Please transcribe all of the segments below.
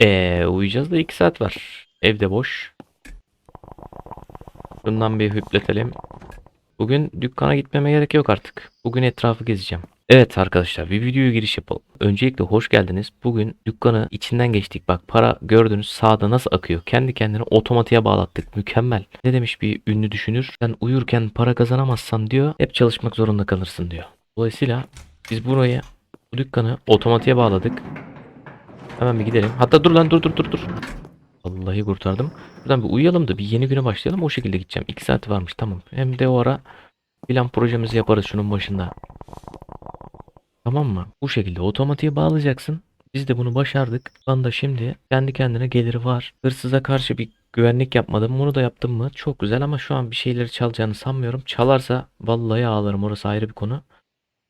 Eee uyuyacağız da 2 saat var. Evde boş. Bundan bir hüpletelim. Bugün dükkana gitmeme gerek yok artık. Bugün etrafı gezeceğim. Evet arkadaşlar bir videoya giriş yapalım. Öncelikle hoş geldiniz. Bugün dükkanı içinden geçtik. Bak para gördünüz sağda nasıl akıyor. Kendi kendine otomatiğe bağlattık. Mükemmel. Ne demiş bir ünlü düşünür? Sen uyurken para kazanamazsan diyor. Hep çalışmak zorunda kalırsın diyor. Dolayısıyla biz buraya bu dükkanı otomatiğe bağladık. Hemen bir gidelim. Hatta dur lan dur dur dur dur. Vallahi kurtardım. Buradan bir uyuyalım da bir yeni güne başlayalım. O şekilde gideceğim. 2 saat varmış tamam. Hem de o ara plan projemizi yaparız şunun başında. Tamam mı? Bu şekilde otomatiğe bağlayacaksın. Biz de bunu başardık. Ben de şimdi kendi kendine geliri var. Hırsıza karşı bir güvenlik yapmadım. Bunu da yaptım mı? Çok güzel ama şu an bir şeyleri çalacağını sanmıyorum. Çalarsa vallahi ağlarım. Orası ayrı bir konu.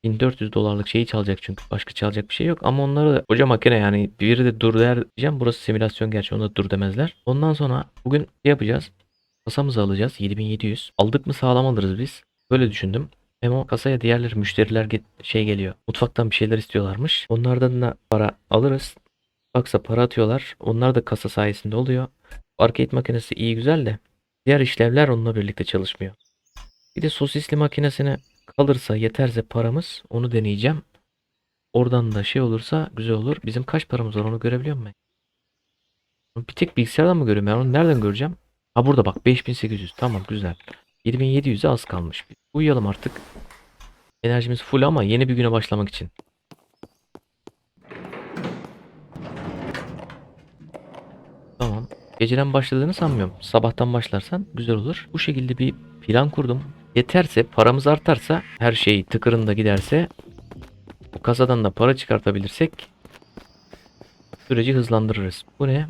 1400 dolarlık şeyi çalacak çünkü başka çalacak bir şey yok ama onları da koca makine yani biri de dur der diyeceğim burası simülasyon gerçi ona dur demezler. Ondan sonra bugün şey yapacağız kasamızı alacağız 7700 aldık mı sağlam alırız biz böyle düşündüm. Hem o kasaya diğerleri müşteriler get- şey geliyor mutfaktan bir şeyler istiyorlarmış onlardan da para alırız. Baksa para atıyorlar onlar da kasa sayesinde oluyor. Arcade makinesi iyi güzel de diğer işlevler onunla birlikte çalışmıyor. Bir de sosisli makinesine kalırsa yeterse paramız onu deneyeceğim. Oradan da şey olursa güzel olur. Bizim kaç paramız var onu görebiliyor muyum? Bir tek bilgisayardan mı görüyorum ben onu nereden göreceğim? Ha burada bak 5800 tamam güzel. 7700'e az kalmış. Uyuyalım artık. Enerjimiz full ama yeni bir güne başlamak için. Tamam. Geceden başladığını sanmıyorum. Sabahtan başlarsan güzel olur. Bu şekilde bir plan kurdum. Yeterse paramız artarsa her şey tıkırında giderse bu kasadan da para çıkartabilirsek süreci hızlandırırız. Bu ne?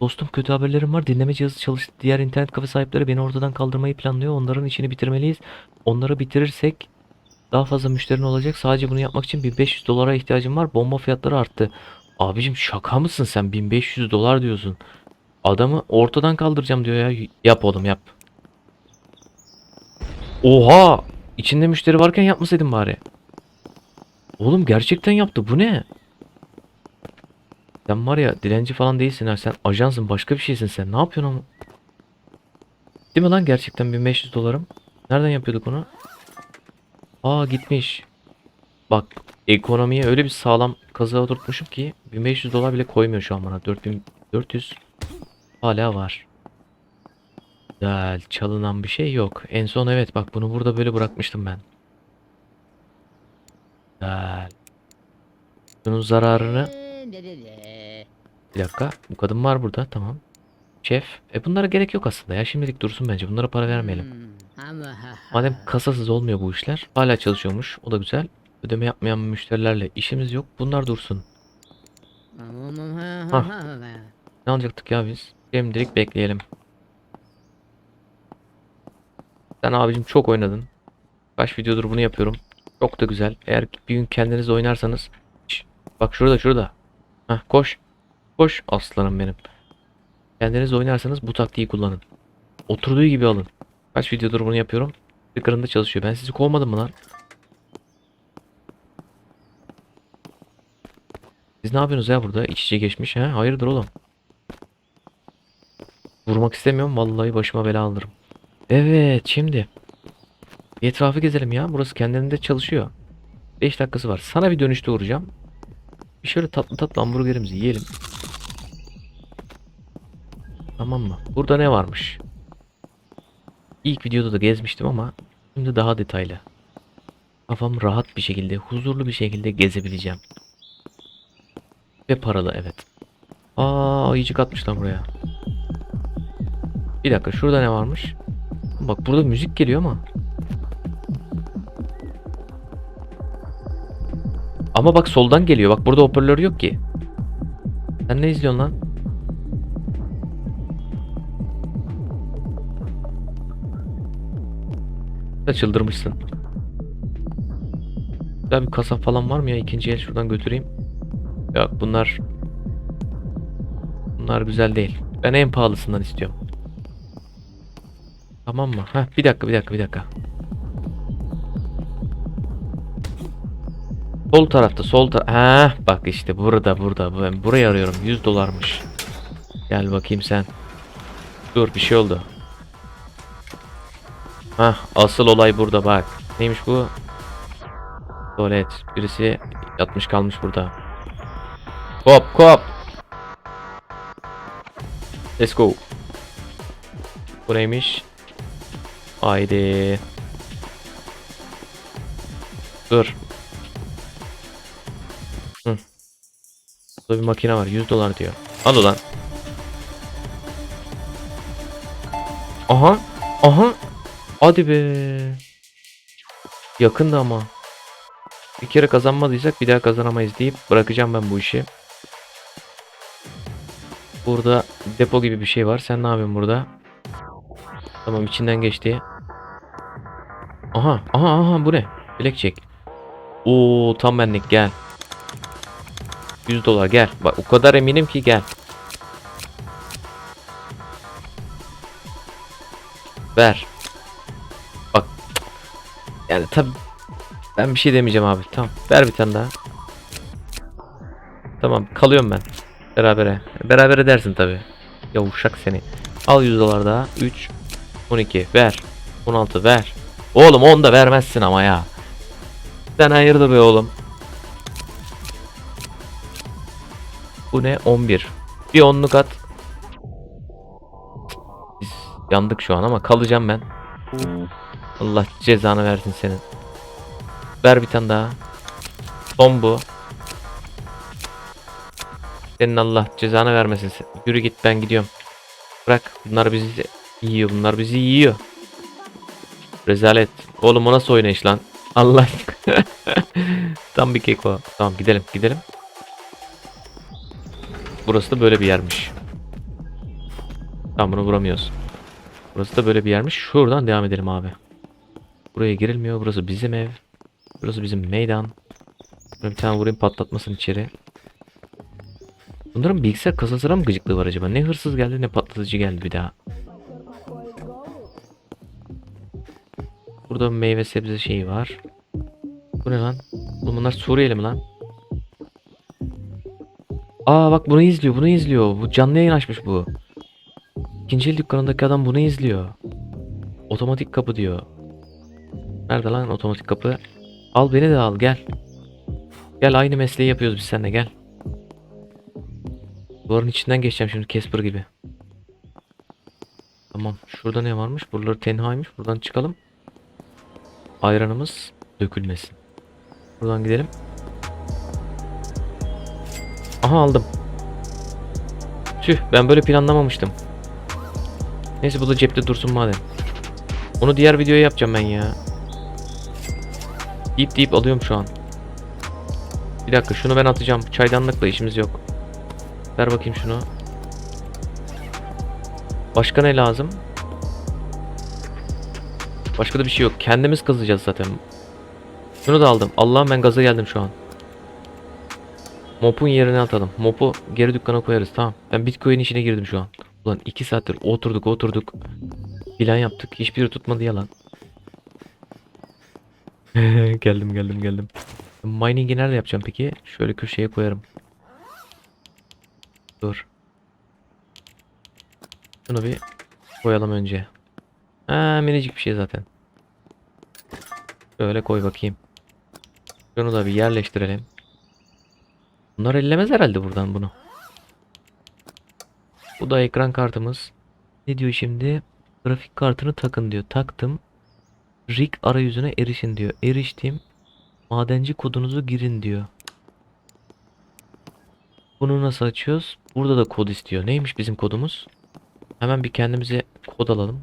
Dostum kötü haberlerim var. Dinleme cihazı çalıştı. Diğer internet kafe sahipleri beni ortadan kaldırmayı planlıyor. Onların işini bitirmeliyiz. Onları bitirirsek daha fazla müşterin olacak. Sadece bunu yapmak için 1500 dolara ihtiyacım var. Bomba fiyatları arttı. Abicim şaka mısın sen? 1500 dolar diyorsun. Adamı ortadan kaldıracağım diyor ya. Yap oğlum yap. Oha! İçinde müşteri varken yapmasaydın bari. Oğlum gerçekten yaptı. Bu ne? Sen var ya dilenci falan değilsin ha. Sen ajansın başka bir şeysin sen. Ne yapıyorsun ama? Değil mi lan gerçekten 1500 dolarım? Nereden yapıyorduk onu? Aa gitmiş. Bak ekonomiye öyle bir sağlam kazığa oturtmuşum ki 1500 dolar bile koymuyor şu an bana. 4400 hala var. Güzel. Çalınan bir şey yok. En son evet bak bunu burada böyle bırakmıştım ben. Güzel. Bunun zararını bir dakika. Bu kadın var burada. Tamam. Şef. E bunlara gerek yok aslında ya. Şimdilik dursun bence. Bunlara para vermeyelim. Madem kasasız olmuyor bu işler. Hala çalışıyormuş. O da güzel. Ödeme yapmayan müşterilerle işimiz yok. Bunlar dursun. Ne alacaktık ya biz? Şimdilik bekleyelim. Sen abicim çok oynadın. Kaç videodur bunu yapıyorum. Çok da güzel. Eğer bir gün kendiniz oynarsanız. Şş, bak şurada şurada. Heh, koş. Koş aslanım benim. Kendiniz oynarsanız bu taktiği kullanın. Oturduğu gibi alın. Kaç videodur bunu yapıyorum. Tıkırında çalışıyor. Ben sizi kovmadım mı lan? Siz ne yapıyorsunuz ya burada? İç içe geçmiş ha? Hayırdır oğlum? Vurmak istemiyorum. Vallahi başıma bela alırım. Evet şimdi. Bir etrafı gezelim ya. Burası kendinde çalışıyor. 5 dakikası var. Sana bir dönüşte uğrayacağım. Bir şöyle tatlı tatlı hamburgerimizi yiyelim. Tamam mı? Burada ne varmış? İlk videoda da gezmiştim ama şimdi daha detaylı. Kafam rahat bir şekilde, huzurlu bir şekilde gezebileceğim. Ve paralı evet. Aa ayıcık atmış buraya. Bir dakika şurada ne varmış? Bak burada müzik geliyor ama. Ama bak soldan geliyor. Bak burada hoparlör yok ki. Sen ne izliyorsun lan? Da çıldırmışsın. Ya bir kasa falan var mı ya? İkinci el şuradan götüreyim. Yok bunlar Bunlar güzel değil. Ben en pahalısından istiyorum. Tamam mı? Heh, bir dakika bir dakika bir dakika. Sol tarafta sol tar Ha bak işte burada burada ben burayı arıyorum 100 dolarmış. Gel bakayım sen. Dur bir şey oldu. Hah asıl olay burada bak. Neymiş bu? Tuvalet. Birisi yatmış kalmış burada. Kop kop. Let's go. Bu neymiş? Haydi. Dur. Hı. Burada bir makine var. 100 dolar diyor. Al ulan. Aha. Aha. Hadi be. Yakındı ama. Bir kere kazanmadıysak bir daha kazanamayız deyip bırakacağım ben bu işi. Burada depo gibi bir şey var. Sen ne yapıyorsun burada? Tamam içinden geçti. Aha aha aha bu ne? Blackjack. Oo tam benlik gel. 100 dolar gel. Bak o kadar eminim ki gel. Ver. Bak. Yani tabi ben bir şey demeyeceğim abi. Tamam. Ver bir tane daha. Tamam kalıyorum ben. Berabere. Beraber edersin tabi. Ya uşak seni. Al 100 dolar daha. 3 12 ver. 16 ver. Oğlum 10 da vermezsin ama ya. Sen hayırdır be oğlum. Bu ne? 11. Bir onluk at. Biz yandık şu an ama kalacağım ben. Allah cezanı versin senin. Ver bir tane daha. Son bu. Senin Allah cezanı vermesin. Yürü git ben gidiyorum. Bırak. Bunlar bizi yiyor. Bunlar bizi yiyor. Rezalet. Oğlum o nasıl oynayış lan? Allah. Tam bir keko. Tamam gidelim gidelim. Burası da böyle bir yermiş. Tamam bunu vuramıyoruz. Burası da böyle bir yermiş. Şuradan devam edelim abi. Buraya girilmiyor. Burası bizim ev. Burası bizim meydan. Bir tane vurayım patlatmasın içeri. Bunların bilgisayar kasasına mı gıcıklığı var acaba? Ne hırsız geldi ne patlatıcı geldi bir daha. Burada meyve sebze şeyi var. Bu ne lan? Oğlum bunlar Suriyeli mi lan? Aa bak bunu izliyor bunu izliyor. Bu canlı yayın açmış bu. İkinci el dükkanındaki adam bunu izliyor. Otomatik kapı diyor. Nerede lan otomatik kapı? Al beni de al gel. Gel aynı mesleği yapıyoruz biz seninle gel. Duvarın içinden geçeceğim şimdi Casper gibi. Tamam. Şurada ne varmış? Buraları tenhaymış. Buradan çıkalım. Ayranımız dökülmesin. Buradan gidelim. Aha aldım. Tüh ben böyle planlamamıştım. Neyse bu da cepte dursun madem. Onu diğer videoya yapacağım ben ya. Deyip deyip alıyorum şu an. Bir dakika şunu ben atacağım. Çaydanlıkla işimiz yok. Ver bakayım şunu. Başka ne lazım? Başka da bir şey yok. Kendimiz kazacağız zaten. Şunu da aldım. Allah'ım ben gaza geldim şu an. Mop'un yerine atalım. Mop'u geri dükkana koyarız tamam. Ben Bitcoin işine girdim şu an. Ulan 2 saattir oturduk oturduk. Plan yaptık. Hiçbiri tutmadı yalan. geldim geldim geldim. Mining'i nerede yapacağım peki? Şöyle köşeye koyarım. Dur. Şunu bir koyalım önce. Ha minicik bir şey zaten. Şöyle koy bakayım. Şunu da bir yerleştirelim. Bunlar ellemez herhalde buradan bunu. Bu da ekran kartımız. Ne diyor şimdi? Grafik kartını takın diyor. Taktım. Rig arayüzüne erişin diyor. Eriştim. Madenci kodunuzu girin diyor. Bunu nasıl açıyoruz? Burada da kod istiyor. Neymiş bizim kodumuz? Hemen bir kendimize kod alalım.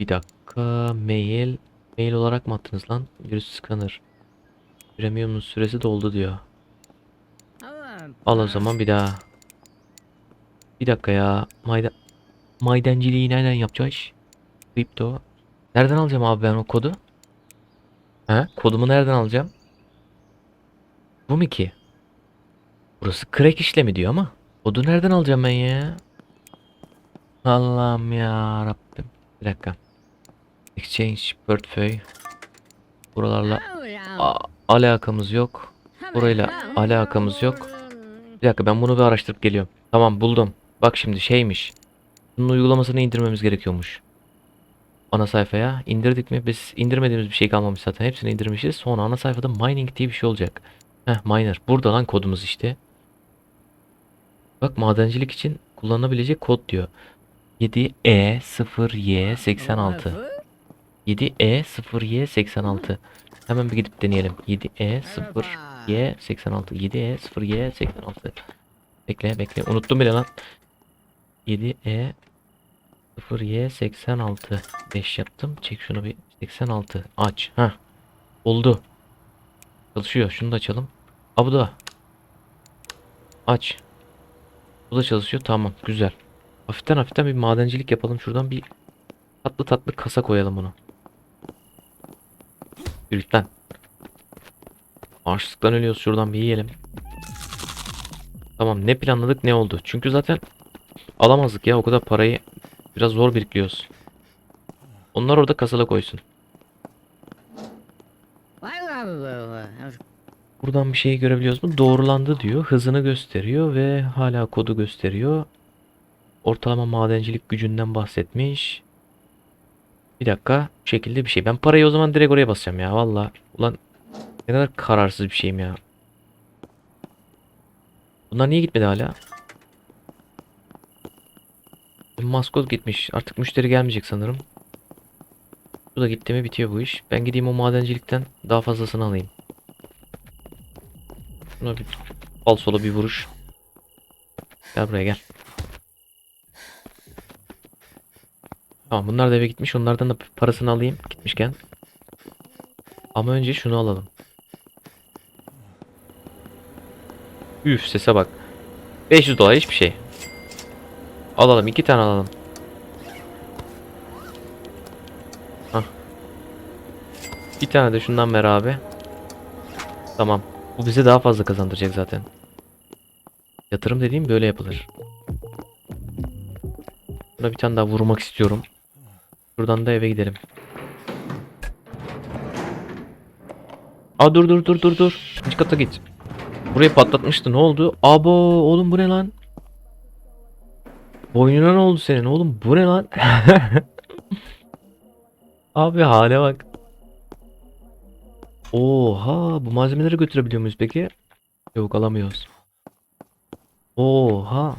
Bir dakika. Mail. Mail olarak mı attınız lan? Virüs scanner. Premium'un süresi doldu diyor. Al o zaman bir daha. Bir dakika ya. Mayda Maydenciliği nereden yapacağız? Crypto. Nereden alacağım abi ben o kodu? He? Kodumu nereden alacağım? Bu mu ki? Burası crack işlemi diyor ama. Kodu nereden alacağım ben ya? Allah'ım ya Rabbim. Bir dakika. Exchange, portföy. Buralarla a- alakamız yok. Burayla alakamız yok. Bir dakika ben bunu bir araştırıp geliyorum. Tamam buldum. Bak şimdi şeymiş. Bunun uygulamasını indirmemiz gerekiyormuş. Ana sayfaya indirdik mi? Biz indirmediğimiz bir şey kalmamış zaten. Hepsini indirmişiz. Sonra ana sayfada mining diye bir şey olacak. Heh miner. Burada lan kodumuz işte. Bak madencilik için kullanılabilecek kod diyor. E 7E0Y86. 7E0Y86. Hemen bir gidip deneyelim. E 7E0Y86. 7E0Y86. Bekle bekle. Unuttum bile lan. E 7E 0Y86 5 yaptım. Çek şunu bir 86 aç. Ha. Oldu. Çalışıyor. Şunu da açalım. Ha bu da. Aç. Bu da çalışıyor. Tamam. Güzel. Hafiften hafiften bir madencilik yapalım. Şuradan bir tatlı tatlı kasa koyalım bunu. Lan. Açlıktan ölüyoruz. Şuradan bir yiyelim. Tamam. Ne planladık ne oldu? Çünkü zaten alamazdık ya. O kadar parayı biraz zor biriktiriyoruz. Onlar orada kasala koysun. Buradan bir şey görebiliyoruz mu? Doğrulandı diyor. Hızını gösteriyor ve hala kodu gösteriyor. Ortalama madencilik gücünden bahsetmiş. Bir dakika. Bu şekilde bir şey. Ben parayı o zaman direkt oraya basacağım ya. Valla. Ulan ne kadar kararsız bir şeyim ya. Bunlar niye gitmedi hala? Maskot gitmiş. Artık müşteri gelmeyecek sanırım. Bu da gitti mi bitiyor bu iş. Ben gideyim o madencilikten daha fazlasını alayım. Şuna bir falsolu bir vuruş. Gel buraya gel. Tamam bunlar da eve gitmiş. Onlardan da parasını alayım gitmişken. Ama önce şunu alalım. Üf sese bak. 500 dolar hiçbir şey. Alalım iki tane alalım. Hah. Bir tane de şundan ver abi. Tamam. Bu bize daha fazla kazandıracak zaten. Yatırım dediğim böyle yapılır. Buna bir tane daha vurmak istiyorum. Buradan da eve gidelim. Aa dur dur dur dur dur. İkinci kata git. Burayı patlatmıştı. Ne oldu? Abo oğlum bu ne lan? Boynuna ne oldu senin oğlum? Bu ne lan? Abi hale bak. Oha bu malzemeleri götürebiliyor muyuz peki? Yok alamıyoruz. Oha.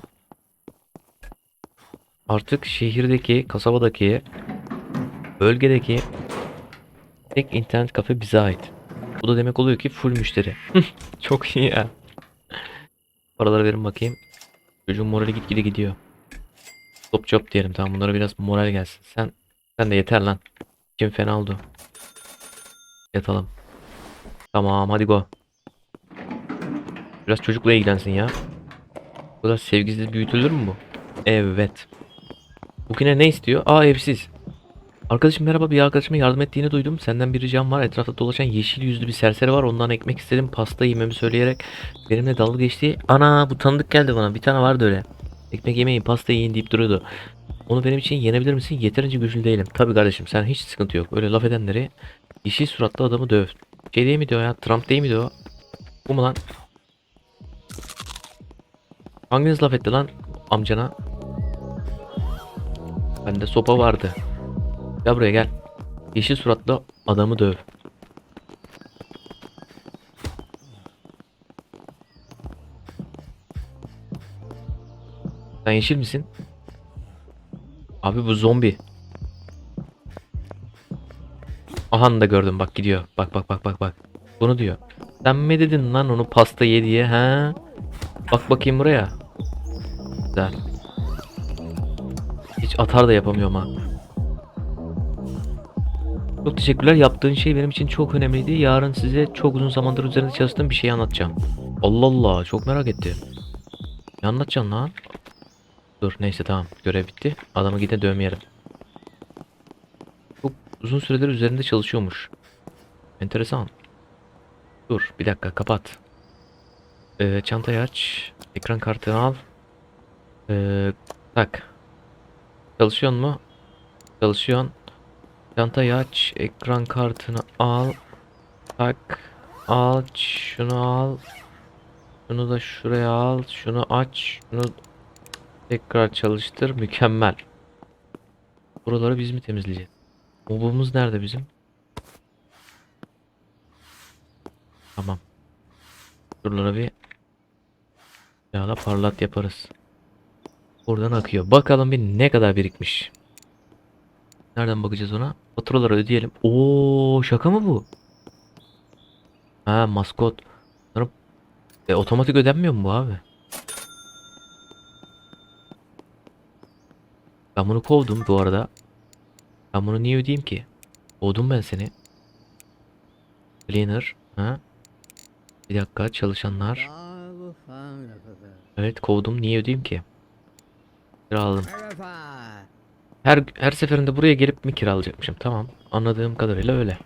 Artık şehirdeki, kasabadaki, bölgedeki tek internet kafe bize ait. Bu da demek oluyor ki full müşteri. Çok iyi ya. Paraları verin bakayım. Çocuğun morali gitgide gidiyor. Stop job diyelim tamam bunlara biraz moral gelsin. Sen sen de yeter lan. Kim fena oldu. Yatalım. Tamam hadi go. Biraz çocukla ilgilensin ya. Bu kadar sevgisiz büyütülür mü bu? Evet. Bugüne ne istiyor? Aa evsiz. Arkadaşım merhaba bir arkadaşıma yardım ettiğini duydum. Senden bir ricam var. Etrafta dolaşan yeşil yüzlü bir serseri var. Ondan ekmek istedim. Pasta yememi söyleyerek benimle dalga geçti. Ana bu tanıdık geldi bana. Bir tane vardı öyle. Ekmek yemeyin pasta yiyin deyip duruyordu. Onu benim için yenebilir misin? Yeterince güçlü değilim. Tabi kardeşim sen hiç sıkıntı yok. Öyle laf edenleri yeşil suratlı adamı döv. Şey değil miydi o ya? Trump değil miydi o? Bu mu lan? Hanginiz laf etti lan amcana? Bende sopa vardı. Gel buraya gel. Yeşil suratlı adamı döv. Sen yeşil misin? Abi bu zombi. Aha da gördüm bak gidiyor. Bak bak bak bak bak. Bunu diyor. Sen mi dedin lan onu pasta ye diye ha? Bak bakayım buraya. Güzel. Hiç atar da yapamıyorum ha. Çok teşekkürler. Yaptığın şey benim için çok önemliydi. Yarın size çok uzun zamandır üzerinde çalıştığım bir şey anlatacağım. Allah Allah çok merak ettim. Ne anlatacaksın lan? Dur neyse tamam görev bitti. Adamı gide dövmeyelim. Çok uzun süredir üzerinde çalışıyormuş. Enteresan. Dur bir dakika kapat. Ee, çantayı aç. Ekran kartını al. Ee, tak. Çalışıyor mu? Çalışıyorsun. Çantayı aç. Ekran kartını al. Tak. Aç. Şunu al. Şunu da şuraya al. Şunu aç. Şunu tekrar çalıştır. Mükemmel. Buraları biz mi temizleyeceğiz? Mobumuz nerede bizim? Tamam. Şuralara bir yağla parlat yaparız. Buradan akıyor. Bakalım bir ne kadar birikmiş. Nereden bakacağız ona? Faturaları ödeyelim. Oo şaka mı bu? Ha maskot. E, otomatik ödenmiyor mu bu abi? Ben bunu kovdum bu arada. Ben bunu niye ödeyeyim ki? Kovdum ben seni. Cleaner. Ha? Bir dakika çalışanlar. Evet kovdum. Niye ödeyeyim ki? Kiraladım. Her her seferinde buraya gelip mi kiralayacakmışım? Tamam. Anladığım kadarıyla öyle.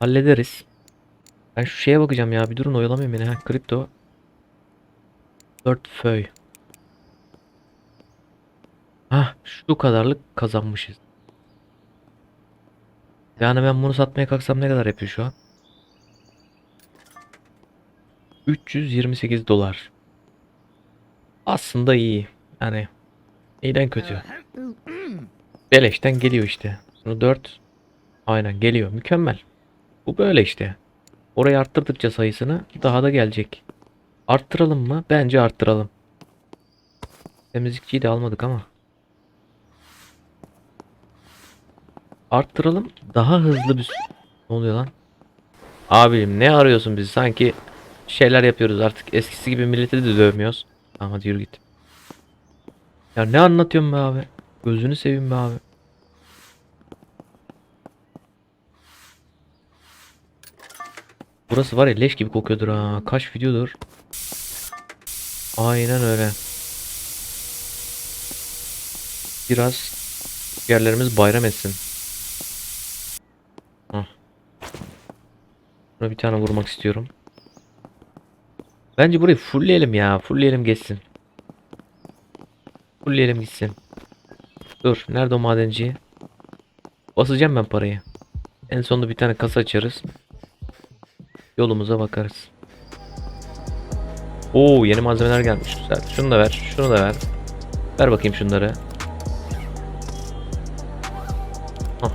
Hallederiz. Ben şu şeye bakacağım ya. Bir durun oyalamayın beni. Ha, kripto. Portföy. Hah, şu kadarlık kazanmışız. Yani ben bunu satmaya kalksam ne kadar yapıyor şu an? 328 dolar. Aslında iyi. Yani iyiden kötü. Beleşten geliyor işte. Bunu 4 aynen geliyor. Mükemmel. Bu böyle işte. Orayı arttırdıkça sayısını daha da gelecek. Arttıralım mı? Bence arttıralım. Temizlikçiyi de almadık ama. Arttıralım. Daha hızlı bir... Ne oluyor lan? Abim ne arıyorsun bizi? Sanki şeyler yapıyoruz artık. Eskisi gibi milleti de dövmüyoruz. Tamam hadi yürü git. Ya ne anlatıyorsun be abi? Gözünü seveyim be abi. Burası var ya leş gibi kokuyordur ha. Kaç videodur. Aynen öyle. Biraz yerlerimiz bayram etsin. Buna bir tane vurmak istiyorum. Bence burayı fullleyelim ya. Fullleyelim geçsin. Fullleyelim gitsin. Dur. Nerede o madenci? Basacağım ben parayı. En sonunda bir tane kasa açarız. Yolumuza bakarız. Oo yeni malzemeler gelmiş. Güzel. Şunu da ver. Şunu da ver. Ver bakayım şunları. Hah.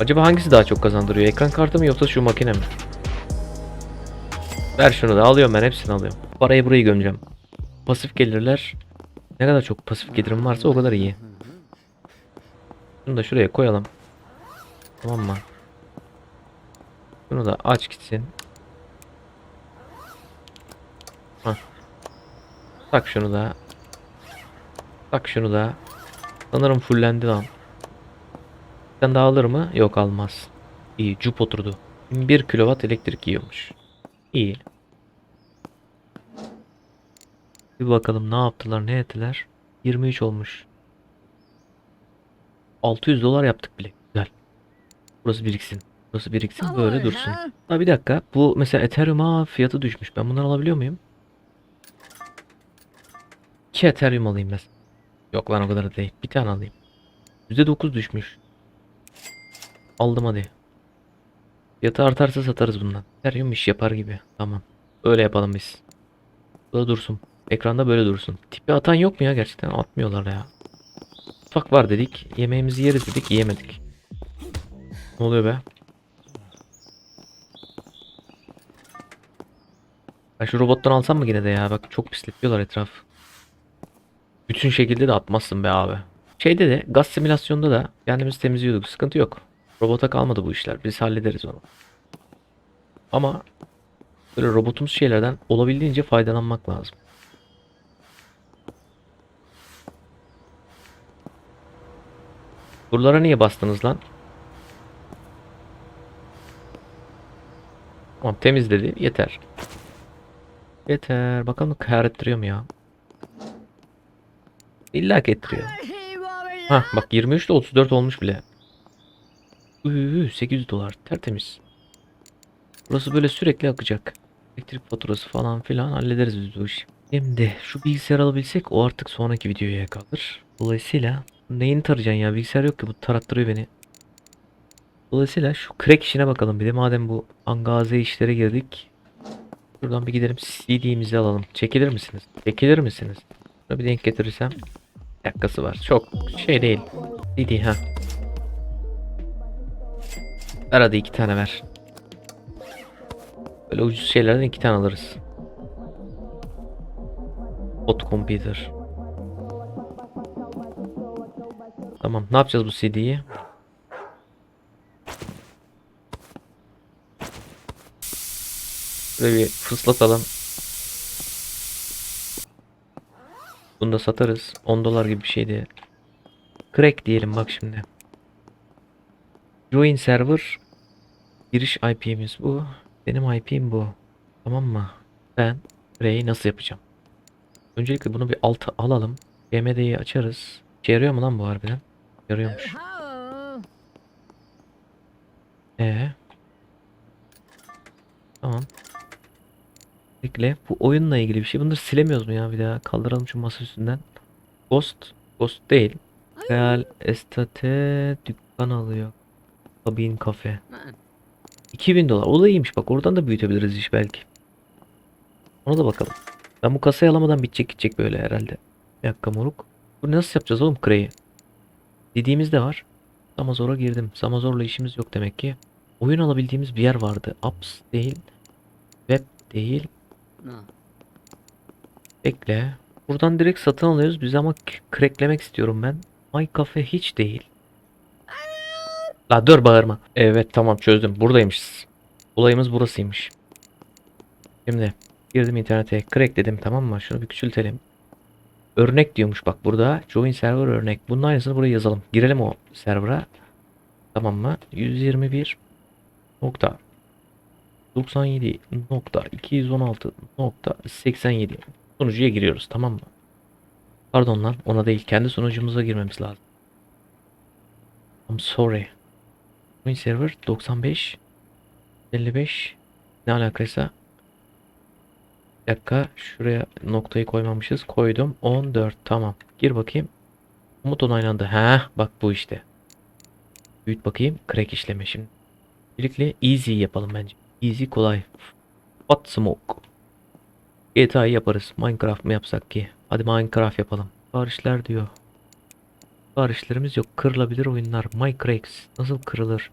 Acaba hangisi daha çok kazandırıyor? Ekran kartı mı yoksa şu makine mi? Ver şunu da alıyorum ben hepsini alıyorum. Parayı buraya gömeceğim. Pasif gelirler. Ne kadar çok pasif gelirim varsa o kadar iyi. Şunu da şuraya koyalım. Tamam mı? Şunu da aç gitsin. Hah. Tak şunu da. Tak şunu da. Sanırım fullendi lan. Sen daha alır mı? Yok almaz. İyi cup oturdu. 1 kilowatt elektrik yiyormuş. İyi. Bir bakalım ne yaptılar ne ettiler. 23 olmuş. 600 dolar yaptık bile. Güzel. Burası biriksin. Burası biriksin böyle dursun. Ha bir dakika. Bu mesela Ethereum'a fiyatı düşmüş. Ben bunları alabiliyor muyum? 2 Ethereum alayım mesela. Yok lan o kadar da değil. Bir tane alayım. %9 düşmüş. Aldım hadi. Fiyatı artarsa satarız bundan. Ethereum iş yapar gibi. Tamam. Öyle yapalım biz. Böyle dursun. Ekranda böyle dursun. Tipi atan yok mu ya gerçekten? Atmıyorlar ya. Mutfak var dedik. Yemeğimizi yeriz dedik. Yiyemedik. Ne oluyor be? Ben şu robottan alsam mı yine de ya? Bak çok pisletliyorlar etraf. Bütün şekilde de atmazsın be abi. Şeyde de gaz simülasyonda da kendimiz temizliyorduk. Sıkıntı yok. Robota kalmadı bu işler. Biz hallederiz onu. Ama böyle robotumuz şeylerden olabildiğince faydalanmak lazım. Buralara niye bastınız lan? Tamam temizledi. Yeter. Yeter. Bakalım kâr ettiriyor mu ya? İlla ki ettiriyor. Hah bak 23 ile 34 olmuş bile. Üü, 800 dolar tertemiz. Burası böyle sürekli akacak. Elektrik faturası falan filan hallederiz biz bu işi. Şimdi şu bilgisayar alabilsek o artık sonraki videoya kalır. Dolayısıyla neyini tarayacaksın ya bilgisayar yok ki bu tarattırıyor beni. Dolayısıyla şu crack işine bakalım bir de madem bu angaze işlere girdik. Şuradan bir gidelim CD'mizi alalım. Çekilir misiniz? Çekilir misiniz? Şuna bir denk getirirsem. Dakikası var. Çok şey değil. CD ha. Ver hadi iki tane ver. Böyle ucuz şeylerden iki tane alırız. Hot computer. Tamam. Ne yapacağız bu CD'yi? Böyle bir fıslatalım. Bunu da satarız. 10 dolar gibi bir şeydi. Crack diyelim bak şimdi. Join server. Giriş IP'miz bu. Benim IP'm bu. Tamam mı? Ben Crack'i nasıl yapacağım? Öncelikle bunu bir alta alalım. GMD'yi açarız. İşe yarıyor mu lan bu harbiden? Yarıyormuş. Ee. Tamam. Bekle. Bu oyunla ilgili bir şey. Bunları silemiyoruz mu ya bir daha? Kaldıralım şu masa üstünden. Ghost. Ghost değil. Real Estate dükkan alıyor. Kabin kafe. 2000 dolar. O da iyiymiş bak. Oradan da büyütebiliriz iş belki. Ona da bakalım. Ben bu kasayı alamadan bitecek gidecek böyle herhalde. Bir dakika moruk. Bu nasıl yapacağız oğlum Craig'i? Dediğimiz de var. Samazor'a girdim. Samazor'la işimiz yok demek ki. Oyun alabildiğimiz bir yer vardı. Apps değil. Web değil. Bekle. Buradan direkt satın alıyoruz. Biz ama cracklemek istiyorum ben. My Cafe hiç değil. La dur bağırma. Evet tamam çözdüm. Buradaymışız. Olayımız burasıymış. Şimdi girdim internete. Crack dedim tamam mı? Şunu bir küçültelim. Örnek diyormuş bak burada. Join server örnek. Bunun aynısını buraya yazalım. Girelim o server'a. Tamam mı? 121 nokta 97 nokta 216 nokta 87 sunucuya giriyoruz tamam mı? Pardon lan ona değil kendi sunucumuza girmemiz lazım. I'm sorry. Join server 95 55 ne alakaysa bir dakika şuraya noktayı koymamışız. Koydum 14 tamam. Gir bakayım. Umut onaylandı. Heh bak bu işte. Büyüt bakayım. Crack işleme şimdi. Öncelikle easy yapalım bence. Easy kolay. Hot smoke. GTA'yı yaparız. Minecraft mı yapsak ki? Hadi Minecraft yapalım. Siparişler diyor. Siparişlerimiz yok. Kırılabilir oyunlar. Minecraft nasıl kırılır?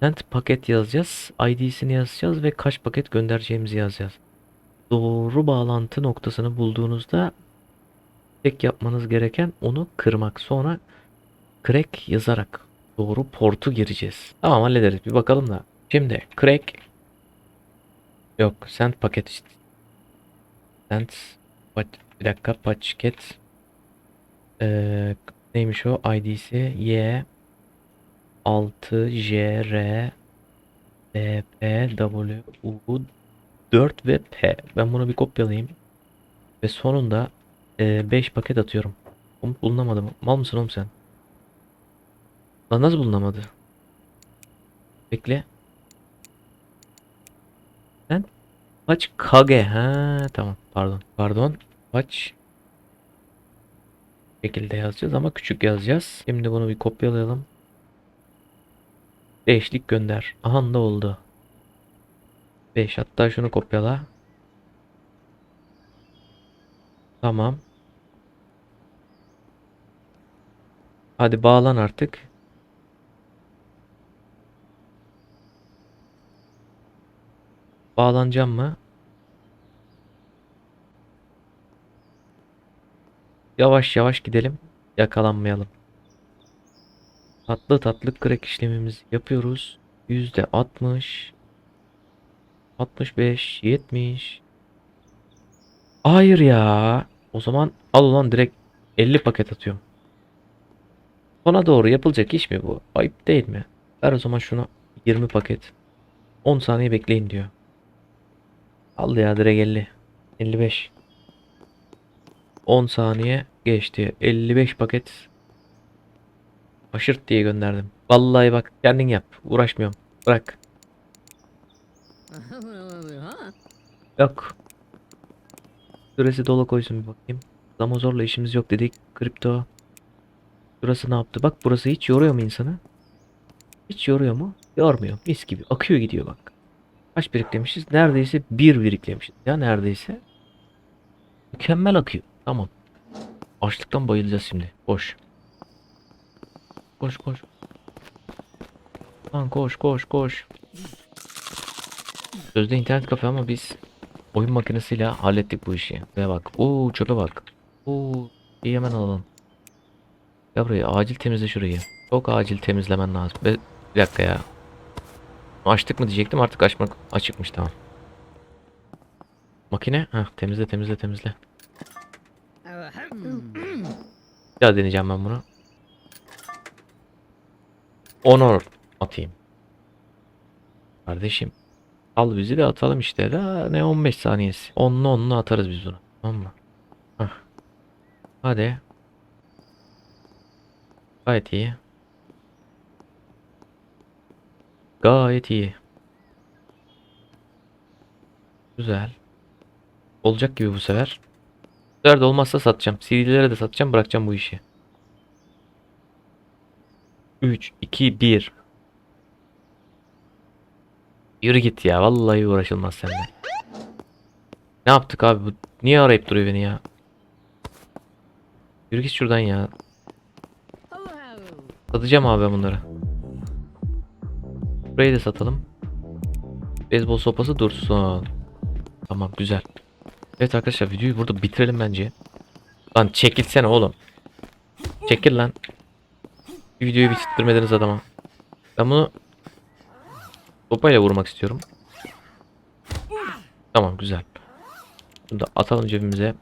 Send paket yazacağız. ID'sini yazacağız ve kaç paket göndereceğimizi yazacağız. Doğru bağlantı noktasını bulduğunuzda tek yapmanız gereken onu kırmak. Sonra crack yazarak doğru portu gireceğiz. Tamam hallederiz. Bir bakalım da. Şimdi crack yok send paket işte. Send pa- bir dakika paket ee, neymiş o ID'si Y 6 J R D P W U 4 ve P. Ben bunu bir kopyalayayım. Ve sonunda 5 paket atıyorum. Bulunamadı mı? Mal mısın oğlum sen? Lan nasıl bulunamadı? Bekle. Sen kaç kage? Ha tamam. Pardon. Pardon. Kaç şekilde yazacağız ama küçük yazacağız. Şimdi bunu bir kopyalayalım. Beşlik gönder. Aha da oldu. 5 hatta şunu kopyala. Tamam. Hadi bağlan artık. Bağlanacağım mı? Yavaş yavaş gidelim. Yakalanmayalım. Tatlı tatlı crack işlemimizi yapıyoruz. Yüzde 60 65 70 Hayır ya. O zaman al ulan direkt 50 paket atıyorum. Sona doğru yapılacak iş mi bu? Ayıp değil mi? Ver o zaman şunu 20 paket. 10 saniye bekleyin diyor. Al ya direkt 50. 55. 10 saniye geçti. 55 paket. Aşırt diye gönderdim. Vallahi bak kendin yap. Uğraşmıyorum. Bırak. Yok. Süresi dolu koysun bir bakayım. Zamozor'la işimiz yok dedik. Kripto. Burası ne yaptı? Bak burası hiç yoruyor mu insanı? Hiç yoruyor mu? Yormuyor. Mis gibi. Akıyor gidiyor bak. Kaç biriklemişiz? Neredeyse bir biriklemişiz. Ya neredeyse. Mükemmel akıyor. Tamam. Açlıktan bayılacağız şimdi. Koş. Koş koş. Lan koş koş koş. Sözde internet kafe ama biz oyun makinesiyle hallettik bu işi. Ve bak. Oo çöpe bak. Oo iyi hemen alalım. Ya burayı acil temizle şurayı. Çok acil temizlemen lazım. Be bir dakika ya. Açtık mı diyecektim artık açmak açıkmış tamam. Makine. Heh, temizle temizle temizle. Bir daha deneyeceğim ben bunu. Honor atayım. Kardeşim. Al bizi de atalım işte. La, ne 15 saniyesi. Onlu onlu atarız biz bunu. Tamam mı? Hah. Hadi. Gayet iyi. Gayet iyi. Güzel. Olacak gibi bu sefer. Bu sefer de olmazsa satacağım. CD'lere de satacağım bırakacağım bu işi. 3, 2, 1. Yürü git ya. Vallahi uğraşılmaz seninle. Ne yaptık abi bu? Niye arayıp duruyor beni ya? Yürü git şuradan ya. Satacağım abi bunları. Burayı da satalım. Beyzbol sopası dursun. Tamam güzel. Evet arkadaşlar videoyu burada bitirelim bence. Lan çekilsene oğlum. Çekil lan. Videoyu bitirmediniz adama. Ben bunu sopayla vurmak istiyorum. Tamam güzel. Bunu da atalım cebimize.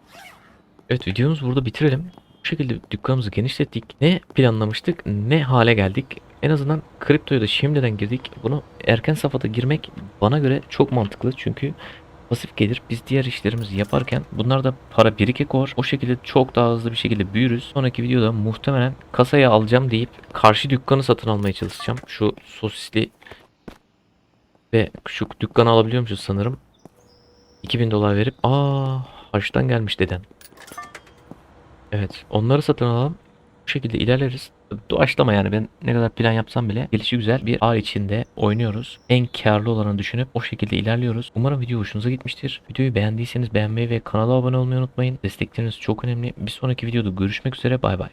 Evet videomuzu burada bitirelim. Bu şekilde dükkanımızı genişlettik. Ne planlamıştık ne hale geldik. En azından kriptoya da şimdiden girdik. Bunu erken safhada girmek bana göre çok mantıklı. Çünkü pasif gelir. Biz diğer işlerimizi yaparken bunlar da para birikik var. O şekilde çok daha hızlı bir şekilde büyürüz. Sonraki videoda muhtemelen kasaya alacağım deyip karşı dükkanı satın almaya çalışacağım. Şu sosisli ve şu dükkanı alabiliyormuşuz sanırım. 2000 dolar verip aa haçtan gelmiş deden. Evet onları satın alalım. Bu şekilde ilerleriz. Doğaçlama yani ben ne kadar plan yapsam bile gelişi güzel bir ağ içinde oynuyoruz. En karlı olanı düşünüp o şekilde ilerliyoruz. Umarım video hoşunuza gitmiştir. Videoyu beğendiyseniz beğenmeyi ve kanala abone olmayı unutmayın. Destekleriniz çok önemli. Bir sonraki videoda görüşmek üzere bay bay.